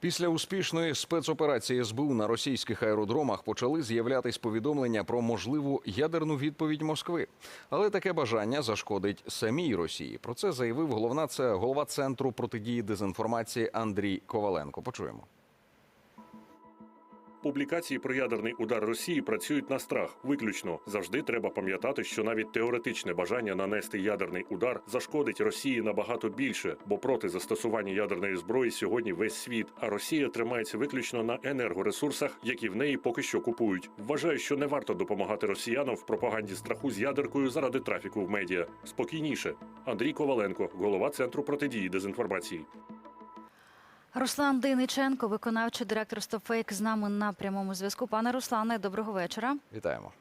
Після успішної спецоперації СБУ на російських аеродромах почали з'являтись повідомлення про можливу ядерну відповідь Москви. Але таке бажання зашкодить самій Росії. Про це заявив головна це голова центру протидії дезінформації Андрій Коваленко. Почуємо. Публікації про ядерний удар Росії працюють на страх. Виключно завжди треба пам'ятати, що навіть теоретичне бажання нанести ядерний удар зашкодить Росії набагато більше, бо проти застосування ядерної зброї сьогодні весь світ. А Росія тримається виключно на енергоресурсах, які в неї поки що купують. Вважаю, що не варто допомагати росіянам в пропаганді страху з ядеркою заради трафіку в медіа. Спокійніше. Андрій Коваленко, голова центру протидії дезінформації. Руслан Дейниченко, виконавчий директор StopFake, з нами на прямому зв'язку. Пане Руслане, доброго вечора. Вітаємо.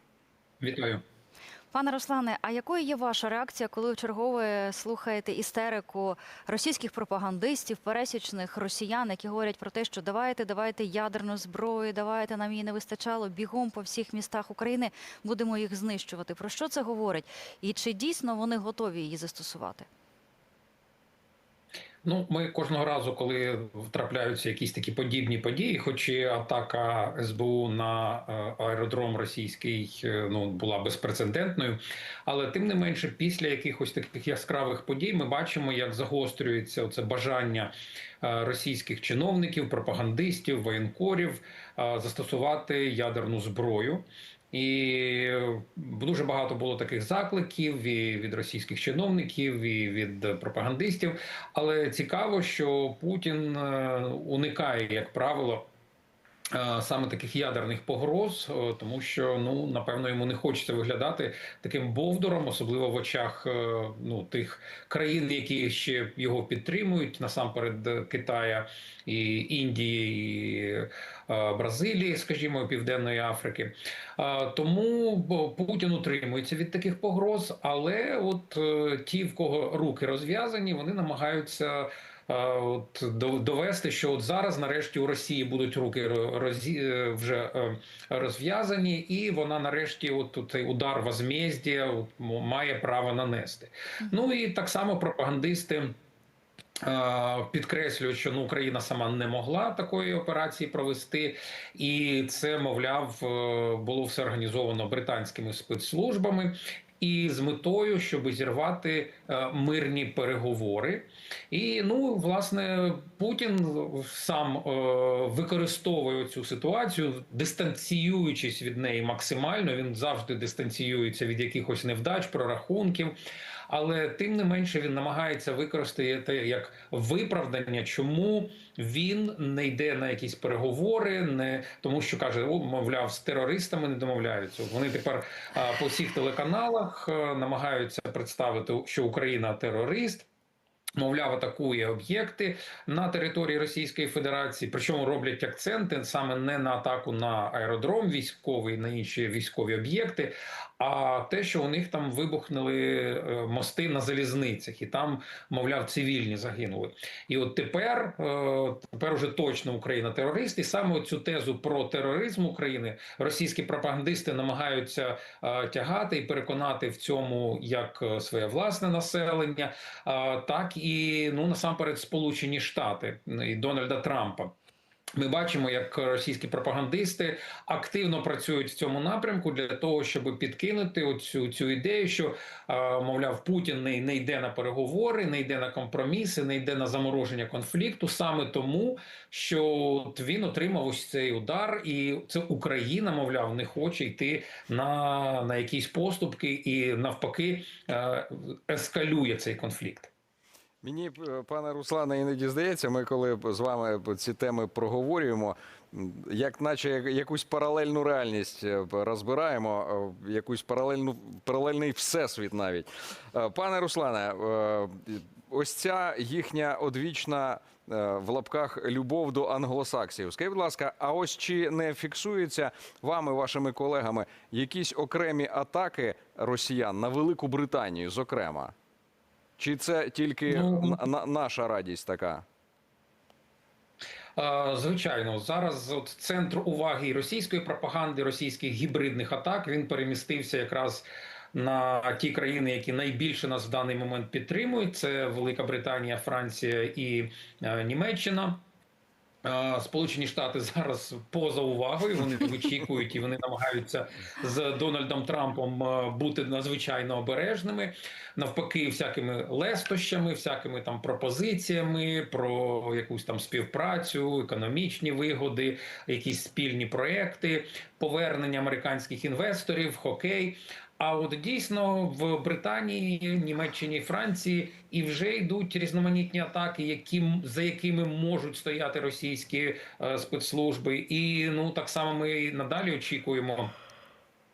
Вітаю. Пане Руслане, а якою є ваша реакція, коли вчергове слухаєте істерику російських пропагандистів, пересічних росіян, які говорять про те, що давайте, давайте ядерну зброю, давайте нам її не вистачало бігом по всіх містах України, будемо їх знищувати. Про що це говорить? І чи дійсно вони готові її застосувати? Ну, ми кожного разу, коли втрапляються якісь такі подібні події, хоч і атака СБУ на е, аеродром російський е, ну була безпрецедентною, але тим не менше, після якихось таких яскравих подій, ми бачимо, як загострюється це бажання е, російських чиновників, пропагандистів, воєнкорів застосувати ядерну зброю. І дуже багато було таких закликів і від російських чиновників, і від пропагандистів. Але цікаво, що Путін е, уникає, як правило. е, Саме таких ядерних погроз, е, тому що ну напевно йому не хочеться виглядати таким бовдуром, особливо в очах ну тих країн, які ще його підтримують, насамперед Китая і Індії, і Бразилії, скажімо, Південної Африки. Тому Путін утримується від таких погроз, але от е, ті, в кого руки розв'язані, вони намагаються. От довести, що от зараз, нарешті, у Росії будуть руки ро- розі, е, вже е, розв'язані, і вона нарешті, от цей удар возмездя от, має право нанести. Ну і так само пропагандисти. Підкреслюють, що ну Україна сама не могла такої операції провести, і це, мовляв, е, було все організовано британськими спецслужбами. І з метою, щоб зірвати е, мирні переговори, і ну власне Путін сам е, використовує цю ситуацію, дистанціюючись від неї максимально. Він завжди дистанціюється від якихось невдач, прорахунків. Але тим не менше він намагається використати як виправдання, чому він не йде на якісь переговори, не тому, що каже, о, мовляв, з терористами не домовляються. Вони тепер по всіх телеканалах намагаються представити, що Україна терорист. Мовляв, атакує об'єкти на території Російської Федерації, причому роблять акценти саме не на атаку на аеродром військовий, на інші військові об'єкти, а те, що у них там вибухнули е, мости на залізницях, і там, мовляв, цивільні загинули. І от тепер, е, тепер уже точно Україна терорист, і саме цю тезу про тероризм України російські пропагандисти намагаються е, тягати і переконати в цьому як своє власне населення, так і ну насамперед Сполучені Штати і Дональда Трампа. Ми бачимо, як російські пропагандисти активно працюють в цьому напрямку для того, щоб підкинути оцю цю ідею, що мовляв Путін не, не йде на переговори, не йде на компроміси, не йде на замороження конфлікту, саме тому, що він отримав ось цей удар, і це Україна, мовляв, не хоче йти на, на якісь поступки і навпаки ескалює цей конфлікт. Мені, е, пане Руслане, іноді здається, ми коли з вами ці теми проговорюємо, як наче як- якусь паралельну реальність е, розбираємо, е, якусь паралельну паралельний всесвіт навіть. Пане Руслане, ось ця їхня одвічна в лапках любов до англосаксів. Скажіть, будь ласка, а ось чи не фіксуються вами, вашими колегами, якісь окремі атаки росіян на Велику Британію, зокрема? Чи це тільки Ну, на- на- наша радість така? Звичайно, зараз от центр уваги російської пропаганди, російських гібридних атак він перемістився якраз на ті країни, які найбільше нас в даний момент підтримують. Це Велика Британія, Франція і е, Німеччина. Сполучені Штати зараз поза увагою. Вони вичікують і вони намагаються з Дональдом Трампом е, бути надзвичайно обережними. Навпаки, всякими лестощами, всякими там пропозиціями про якусь там співпрацю, економічні вигоди, якісь спільні проекти, повернення американських інвесторів, хокей. А от дійсно в Британії, Німеччині, Франції і вже йдуть різноманітні атаки, які за якими можуть стояти російські е, спецслужби, і ну так само ми надалі очікуємо.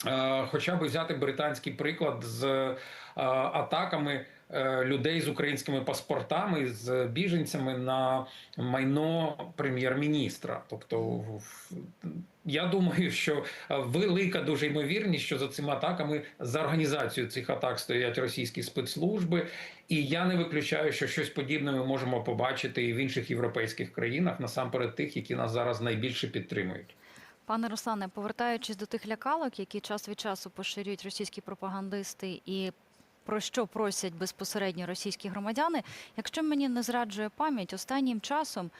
е, Хоча б взяти британський приклад з е, атаками людей з українськими паспортами, з біженцями на майно прем'єр-міністра. Тобто, я думаю, що е, велика дуже ймовірність, що за цими атаками за організацією цих атак стоять російські спецслужби, і я не виключаю, що щось подібне ми можемо побачити і в інших європейських країнах, насамперед тих, які нас зараз найбільше підтримують. Пане Руслане, повертаючись до тих лякалок, які час від часу поширюють російські пропагандисти і про що просять безпосередньо російські громадяни, якщо мені не зраджує пам'ять, останнім часом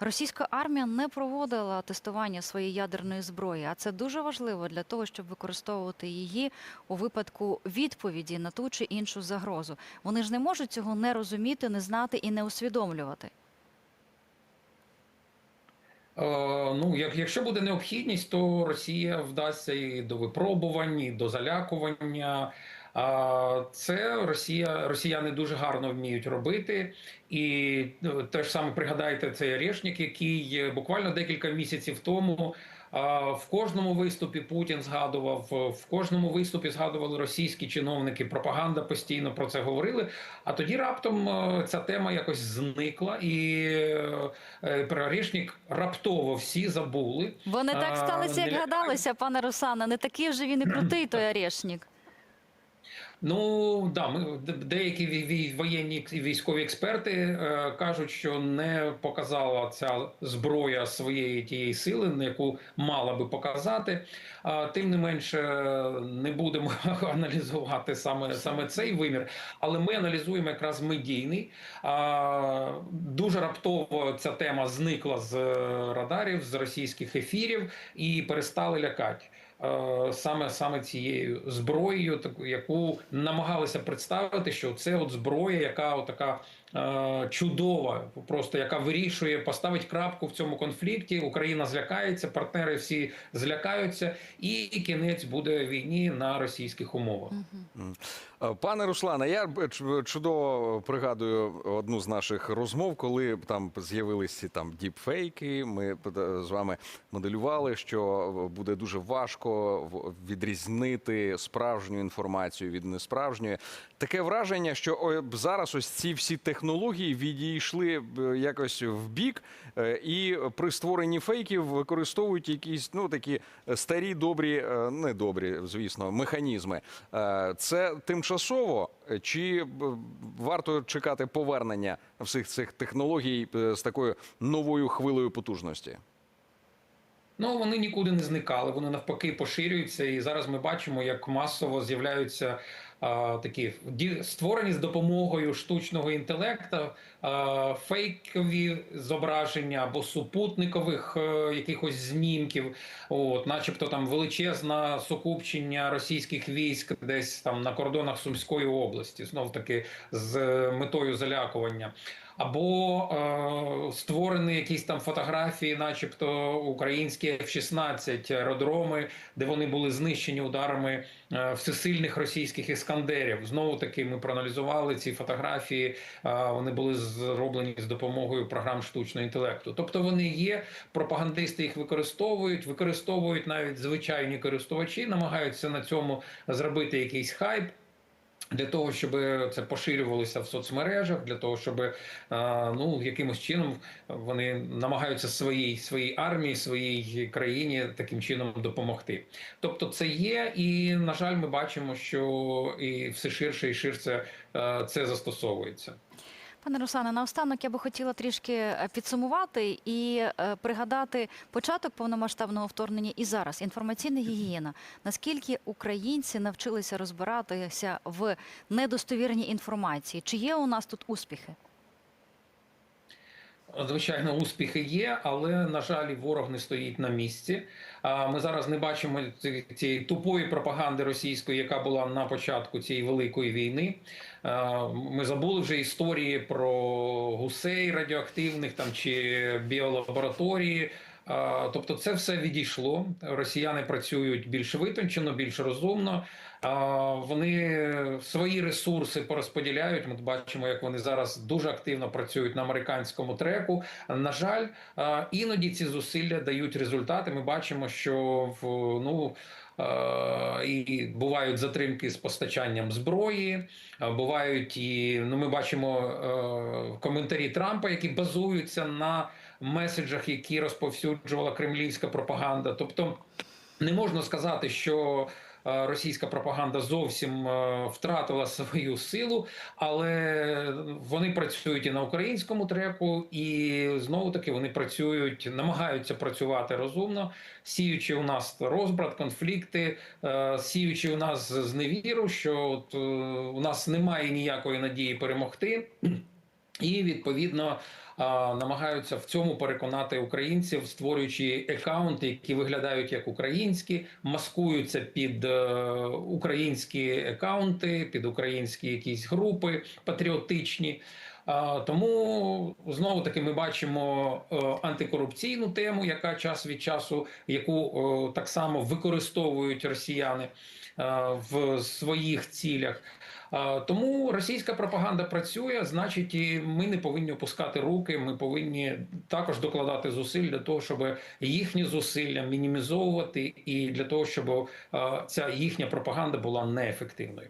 російська армія не проводила тестування своєї ядерної зброї, а це дуже важливо для того, щоб використовувати її у випадку відповіді на ту чи іншу загрозу. Вони ж не можуть цього не розуміти, не знати і не усвідомлювати. Е, Ну, як, якщо буде необхідність, то Росія вдасться і до випробувань, і до залякування. Це Росія, росіяни дуже гарно вміють робити. І е, те ж саме пригадайте цей Орешник, який буквально декілька місяців тому в кожному виступі Путін згадував, в кожному виступі згадували російські чиновники. Пропаганда постійно про це говорили. А тоді раптом ця тема якось зникла, і е, е, про Орешник раптово всі забули. Бо не так А, сталося, як гадалося, пане Руслане. Не такий вже він і крутий той Орешник. Ну да, ми деякі воєнні військові експерти е, кажуть, що не показала ця зброя своєї тієї сили, на яку мала би показати. А тим не менше, не будемо аналізувати саме саме цей вимір, але ми аналізуємо якраз медійний. А, дуже раптово ця тема зникла з е, радарів, з російських ефірів і перестали лякати. Е, саме саме цією зброєю, таку яку намагалися представити, що це от зброя, яка от така чудова, просто яка вирішує поставить крапку в цьому конфлікті. Україна злякається, партнери всі злякаються, і кінець буде війні на російських умовах. Е, Пане Руслане, я б чудово пригадую одну з наших розмов, коли там з'явилися там діпфейки. Ми п- з вами моделювали, що буде дуже важко в- відрізнити справжню інформацію від несправжньої. Таке враження, що зараз ось ці всі технології відійшли якось в бік, е, і при створенні фейків використовують якісь ну такі старі, добрі, е, не добрі, звісно, механізми. Е, Це тимчасово, е, чи варто чекати повернення всіх цих технологій е, з такою новою хвилею потужності? Ну вони нікуди не зникали, вони навпаки поширюються. І зараз ми бачимо, як масово з'являються такі створені з допомогою штучного інтелекту фейкові зображення або супутникових е, якихось знімків. От, начебто там величезне сукупчення російських військ десь там на кордонах Сумської області, знов таки з е, метою залякування. Або е, створені якісь там фотографії, начебто українські F-16 аеродроми, де вони були знищені ударами е, всесильних російських іскандерів. Знову таки ми проаналізували ці фотографії. е, вони були зроблені з допомогою програм штучного інтелекту. Тобто вони є, пропагандисти їх використовують, використовують навіть звичайні користувачі, намагаються на цьому зробити якийсь хайп. Для того щоб це поширювалося в соцмережах, для того, щоб ну якимось чином вони намагаються своїй своїй армії, своїй країні таким чином допомогти. Тобто, це є, і на жаль, ми бачимо, що і все ширше і ширше це застосовується. Пане Руслане, наостанок я би хотіла трішки е, підсумувати і е, пригадати початок повномасштабного вторгнення і зараз інформаційна гігієна. Наскільки українці навчилися розбиратися в недостовірній інформації? Чи є у нас тут успіхи? Звичайно, успіхи є, але на жаль, ворог не стоїть на місці. Ми зараз не бачимо цієї тупої пропаганди російської, яка була на початку цієї великої війни. Ми забули вже історії про гусей радіоактивних там чи біолабораторії. Тобто, це все відійшло. Росіяни працюють більш витончено, більш розумно. Вони свої ресурси порозподіляють. Ми бачимо, як вони зараз дуже активно працюють на американському треку. На жаль, іноді ці зусилля дають результати. Ми бачимо, що в ну. І бувають затримки з постачанням зброї, бувають і ну ми бачимо коментарі Трампа, які базуються на меседжах, які розповсюджувала кремлівська пропаганда. Тобто не можна сказати, що російська пропаганда зовсім е, втратила свою силу, але вони працюють і на українському треку, і знову таки вони працюють, намагаються працювати розумно, сіючи у нас розбрат, конфлікти, е, сіючи у нас зневіру, що от, е, у нас немає ніякої надії перемогти. І відповідно намагаються в цьому переконати українців, створюючи екаунти, які виглядають як українські, маскуються під е, українські екаунти, під українські якісь групи патріотичні. Тому знову таки ми бачимо е, антикорупційну тему, яка час від часу, яку е, так само використовують росіяни е, в своїх цілях. Тому російська пропаганда працює, значить, і ми не повинні опускати руки. Ми повинні також докладати зусиль для того, щоб їхні зусилля мінімізовувати, і для того, щоб ця їхня пропаганда була неефективною.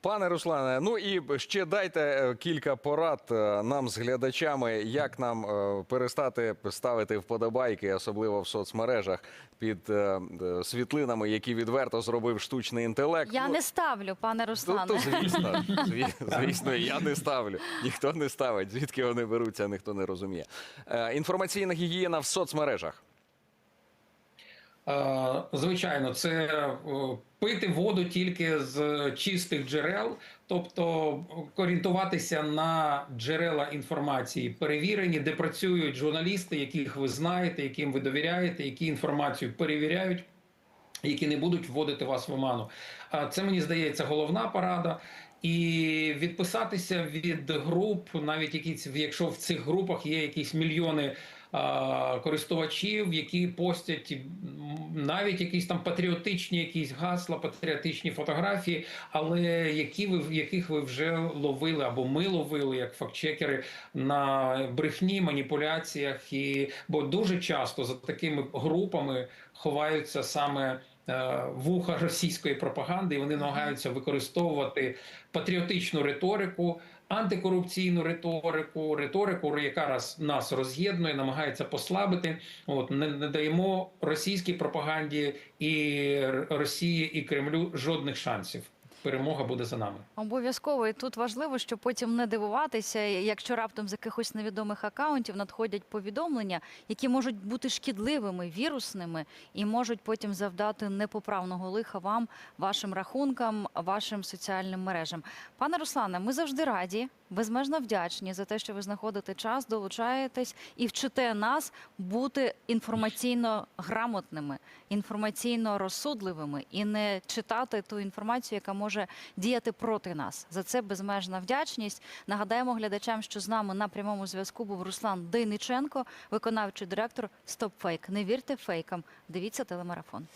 Пане Руслане, ну і ще дайте е, кілька порад е, нам з глядачами, як нам е, перестати ставити вподобайки, особливо в соцмережах, під світлинами, які відверто зробив штучний інтелект. Я Ну, не ставлю, пане Руслане. то звісно, звісно, я не ставлю. Ніхто не ставить. Звідки вони беруться, ніхто не розуміє. Інформаційна гігієна в соцмережах. Е, Звичайно, це е, пити воду тільки з чистих джерел, тобто орієнтуватися на джерела інформації, перевірені, де працюють журналісти, яких ви знаєте, яким ви довіряєте, які інформацію перевіряють. Які не будуть вводити вас в оману. Це мені здається головна порада. І відписатися від груп, навіть якісь, якщо в цих групах є якісь мільйони а, користувачів, які постять навіть якісь там патріотичні якісь гасла, патріотичні фотографії, але які ви яких ви вже ловили або ми ловили як фактчекери на брехні, маніпуляціях, і бо дуже часто за такими групами ховаються саме е, вуха російської пропаганди, і вони намагаються використовувати патріотичну риторику, антикорупційну риторику, риторику, яка раз нас роз'єднує, намагається послабити. От не, не даємо російській пропаганді і Росії і Кремлю жодних шансів. Перемога буде за нами. Обов'язково і тут важливо, щоб потім не дивуватися, якщо раптом з якихось невідомих акаунтів надходять повідомлення, які можуть бути шкідливими, вірусними, і можуть потім завдати непоправного лиха вам, вашим рахункам, вашим соціальним мережам. Пане Руслане, ми завжди раді, безмежно вдячні за те, що ви знаходите час, долучаєтесь і вчите нас бути інформаційно грамотними, інформаційно розсудливими і не читати ту інформацію, яка може діяти проти нас. За це безмежна вдячність. Нагадаємо глядачам, що з нами на прямому зв'язку був Руслан Дейниченко, виконавчий директор StopFake. Не вірте фейкам. Дивіться телемарафон.